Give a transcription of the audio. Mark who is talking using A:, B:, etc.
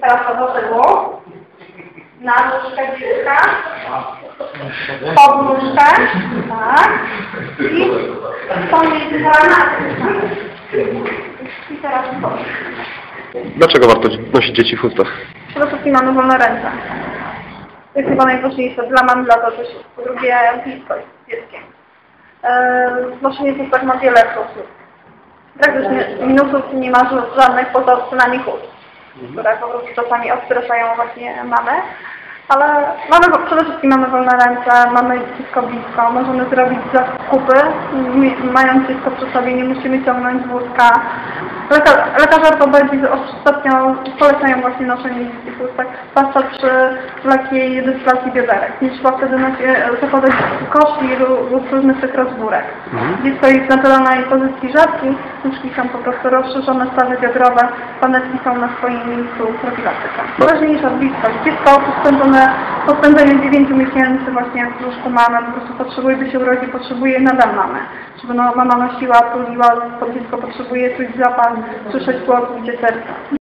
A: Teraz położyło. Na nóżkę dziecka. Pod nóżkę. Tak. I pomiędzy ramię. I teraz to.
B: Dlaczego warto nosić dzieci w chustach?
A: Przede wszystkim mamy wolne ręce. To jest chyba najważniejsze dla mam, dla tatuś. Po drugie, bliskość z dzieckiem. Eee, noszenie chustek ma wiele plusów. Praktycznie minusów nie ma ża- żadnych poza odstynami chust, które po prostu czasami odstraszają właśnie mamę. Ale mamy, przede wszystkim mamy wolne ręce, mamy dziecko blisko, możemy zrobić zakupy, mając dziecko przy sobie, nie musimy ciągnąć z wózka. Lekarze, lekarze ortopedzi ostatnio polecają właśnie noszenie dzieci w chustach, zwłaszcza przy lekkiej dysplacji bioderek. Nie trzeba wtedy zakładać koszli lub różnych tych rozbórek. Dziecko jest w naturalnej pozycji rzadkiej, nóżki są po prostu rozszerzone, stawy biodrowe, panetki są na swoim miejscu profilaktyka. Ważniejsza bliskość. Dziecko spędzone, po spędzeniu 9 miesięcy właśnie w łóżku mamy, po prostu potrzebuje, by się urodzić, potrzebuje nadal mamy. Żeby no, mama nosiła, tuliła, to dziecko potrzebuje czuć zapach, słyszeć głos, bicie serca.